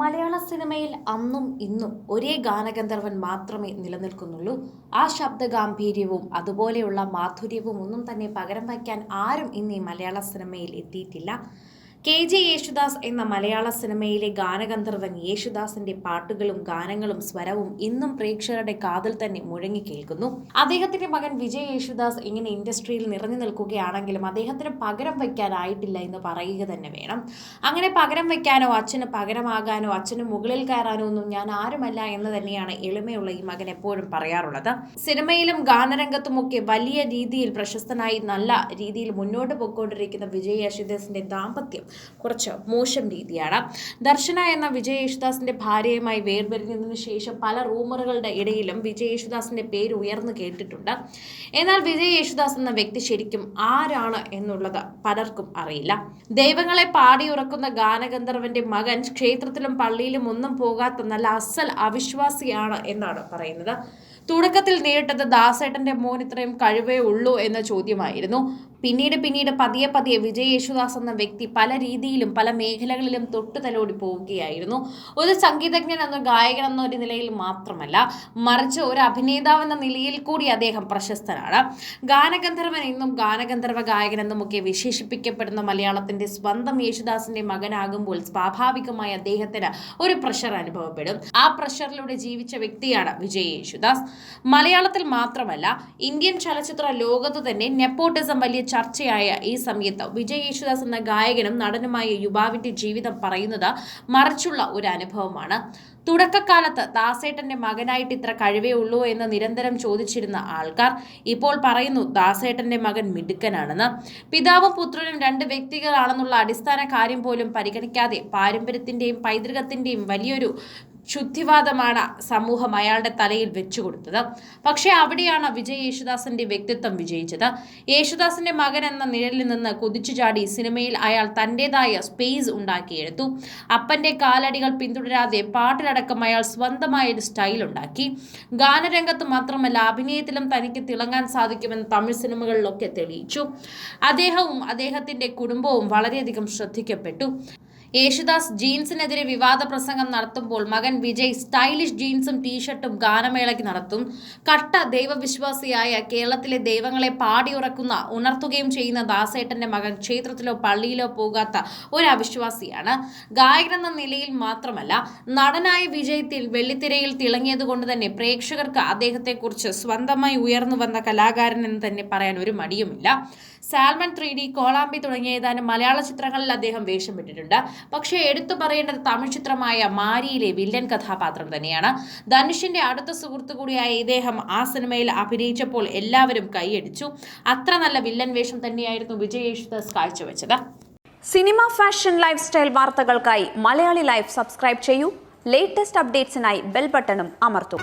മലയാള സിനിമയിൽ അന്നും ഇന്നും ഒരേ ഗാനഗന്ധർവൻ മാത്രമേ നിലനിൽക്കുന്നുള്ളൂ. ആ ശബ്ദ ഗാംഭീര്യവും അതുപോലെയുള്ള മാധുര്യവും ഒന്നും തന്നെ പകരം വയ്ക്കാൻ ആരും ഇന്ന് ഈ മലയാള സിനിമയിൽ എത്തിയിട്ടില്ല. കെ ജെ യേശുദാസ് എന്ന മലയാള സിനിമയിലെ ഗാനഗന്ധർവൻ യേശുദാസിന്റെ പാട്ടുകളും ഗാനങ്ങളും സ്വരവും ഇന്നും പ്രേക്ഷകരുടെ കാതിൽ തന്നെ മുഴങ്ങി കേൾക്കുന്നു. അദ്ദേഹത്തിന്റെ മകൻ വിജയ് യേശുദാസ് ഇങ്ങനെ ഇൻഡസ്ട്രിയിൽ നിറഞ്ഞു നിൽക്കുകയാണെങ്കിലും അദ്ദേഹത്തിന് പകരം വയ്ക്കാനായിട്ടില്ല എന്ന് പറയുക തന്നെ വേണം. അങ്ങനെ പകരം വയ്ക്കാനോ അച്ഛന് പകരമാകാനോ അച്ഛന് മുകളിൽ കയറാനോ ഒന്നും ഞാൻ ആരുമല്ല എന്ന് തന്നെയാണ് എളിമയുള്ള ഈ മകൻ എപ്പോഴും പറയാറുള്ളത്. സിനിമയിലും ഗാനരംഗത്തുമൊക്കെ വലിയ രീതിയിൽ പ്രശസ്തനായി നല്ല രീതിയിൽ മുന്നോട്ട് പോയിക്കൊണ്ടിരിക്കുന്ന വിജയ് യേശുദാസിന്റെ ദാമ്പത്യം കുറച്ച് മോശം രീതിയാണ്. ദർശന എന്ന വിജയ് യേശുദാസിന്റെ ഭാര്യയുമായി വേർപിരിഞ്ഞതിനു ശേഷം പല റൂമറുകളുടെ ഇടയിലും വിജയ് യേശുദാസിന്റെ പേര് ഉയർന്നു കേട്ടിട്ടുണ്ട്. എന്നാൽ വിജയ് യേശുദാസ് എന്ന വ്യക്തി ശരിക്കും ആരാണ് എന്നുള്ളത് പലർക്കും അറിയില്ല. ദൈവങ്ങളെ പാടി ഉറക്കുന്ന ഗാനഗന്ധർവന്റെ മകൻ ക്ഷേത്രത്തിലും പള്ളിയിലും ഒന്നും പോകാത്ത നല്ല അസൽ അവിശ്വാസിയാണ് എന്നാണ് പറയുന്നത്. തുടക്കത്തിൽ നേരിട്ടത് ദാസേട്ടന്റെ മോൻ ഇത്രയും കഴിവേ ഉള്ളൂ എന്ന ചോദ്യമായിരുന്നു. പിന്നീട് പിന്നീട് പതിയെ പതിയെ വിജയ് യേശുദാസ് എന്ന വ്യക്തി പല രീതിയിലും പല മേഖലകളിലും തൊട്ടു തലോടി പോവുകയായിരുന്നു. ഒരു സംഗീതജ്ഞൻ എന്ന ഗായകൻ എന്ന ഒരു നിലയിൽ മാത്രമല്ല മറിച്ച് ഒരു അഭിനേതാവ് എന്ന നിലയിൽ കൂടി അദ്ദേഹം പ്രശസ്തനാണ്. ഗാനഗന്ധർവൻ എന്നും ഗാനഗന്ധർവ ഗായകൻ എന്നുമൊക്കെ വിശേഷിപ്പിക്കപ്പെടുന്ന മലയാളത്തിന്റെ സ്വന്തം യേശുദാസിന്റെ മകനാകുമ്പോൾ സ്വാഭാവികമായി അദ്ദേഹത്തിന് ഒരു പ്രഷർ അനുഭവപ്പെടും. ആ പ്രഷറിലൂടെ ജീവിച്ച വ്യക്തിയാണ് വിജയ് യേശുദാസ് മലയാളത്തിൽ മാത്രമല്ല ഇന്ത്യൻ ചലച്ചിത്ര ലോകത്ത് തന്നെ നെപ്പോട്ടിസം വലിയ ചർച്ചയായ ഈ സമയത്ത് വിജയ് യേശുദാസ് എന്ന ഗായകനും നടനുമായ യുവാവിന്റെ ജീവിതം പറയുന്നത് മറിച്ചുള്ള ഒരു അനുഭവമാണ്. തുടക്കകാലത്ത് ദാസേട്ടന്റെ മകനായിട്ട് ഇത്ര കഴിവേ ഉള്ളൂ എന്ന് നിരന്തരം ചോദിച്ചിരുന്ന ആൾക്കാർ ഇപ്പോൾ പറയുന്നു ദാസേട്ടന്റെ മകൻ മിടുക്കനാണെന്ന്. പിതാവും പുത്രനും രണ്ട് വ്യക്തികളാണെന്നുള്ള അടിസ്ഥാന കാര്യം പോലും പരിഗണിക്കാതെ പാരമ്പര്യത്തിന്റെയും പൈതൃകത്തിന്റെയും വലിയൊരു ശുദ്ധിവാദമാണ് സമൂഹം അയാളുടെ തലയിൽ വെച്ചുകൊടുത്തത്. പക്ഷേ അവിടെയാണ് വിജയ് യേശുദാസിന്റെ വ്യക്തിത്വം വിജയിച്ചത്. യേശുദാസിന്റെ മകൻ എന്ന നിഴലിൽ നിന്ന് കുതിച്ചു ചാടി സിനിമയിൽ അയാൾ തന്റെതായ സ്പേസ് ഉണ്ടാക്കിയെടുത്തു. അപ്പന്റെ കാലടികൾ പിന്തുടരാതെ പാട്ടിലടക്കം അയാൾ സ്വന്തമായ ഒരു സ്റ്റൈൽ ഉണ്ടാക്കി. ഗാനരംഗത്ത് മാത്രമല്ല അഭിനയത്തിലും തനിക്ക് തിളങ്ങാൻ സാധിക്കുമെന്ന് തമിഴ് സിനിമകളിലൊക്കെ തെളിയിച്ചു. അദ്ദേഹവും അദ്ദേഹത്തിന്റെ കുടുംബവും വളരെയധികം ശ്രദ്ധിക്കപ്പെട്ടു. യേശുദാസ് ജീൻസിനെതിരെ വിവാദ പ്രസംഗം നടത്തുമ്പോൾ മകൻ വിജയ് സ്റ്റൈലിഷ് ജീൻസും ടീഷർട്ടും ഗാനമേളയ്ക്ക് നടത്തും. കട്ട ദൈവവിശ്വാസിയായ കേരളത്തിലെ ദൈവങ്ങളെ പാടിയുറക്കുന്ന ഉണർത്തുകയും ചെയ്യുന്ന ദാസേട്ടന്റെ മകൻ ക്ഷേത്രത്തിലോ പള്ളിയിലോ പോകാത്ത ഒരു അവിശ്വാസിയാണ് ഗായകനെന്ന നിലയിൽ മാത്രമല്ല നടനായ വിജയത്തിൽ വെള്ളിത്തിരയിൽ തിളങ്ങിയതുകൊണ്ട് തന്നെ പ്രേക്ഷകർക്ക് അദ്ദേഹത്തെക്കുറിച്ച് സ്വന്തമായി ഉയർന്നു വന്ന കലാകാരൻ എന്ന് തന്നെ പറയാൻ ഒരു മടിയുമില്ല. സാൽമൺ ത്രീ ഡി കോളാമ്പി തുടങ്ങിയ ഏതാനും മലയാള ചിത്രങ്ങളിൽ അദ്ദേഹം വേഷമിട്ടിട്ടുണ്ട് പക്ഷേ എടുത്തു പറയേണ്ടത് തമിഴ് ചിത്രമായ മാരിയിലെ വില്ലൻ കഥാപാത്രം തന്നെയാണ്. ധനുഷിന്റെ അടുത്ത സുഹൃത്തു കൂടിയായ ഇദ്ദേഹം ആ സിനിമയിൽ അഭിനയിച്ചപ്പോൾ എല്ലാവരും കൈയടിച്ചു. അത്ര നല്ല വില്ലൻ വേഷം തന്നെയായിരുന്നു വിജയ് യേശുദാസ് കാഴ്ചവെച്ചത്. സിനിമ ഫാഷൻ ലൈഫ് സ്റ്റൈൽ വാർത്തകൾക്കായി മലയാളി ലൈഫ് സബ്സ്ക്രൈബ് ചെയ്യൂ. ലേറ്റസ്റ്റ് അപ്ഡേറ്റ്സിനായി ബെൽ ബട്ടണും അമർത്തും.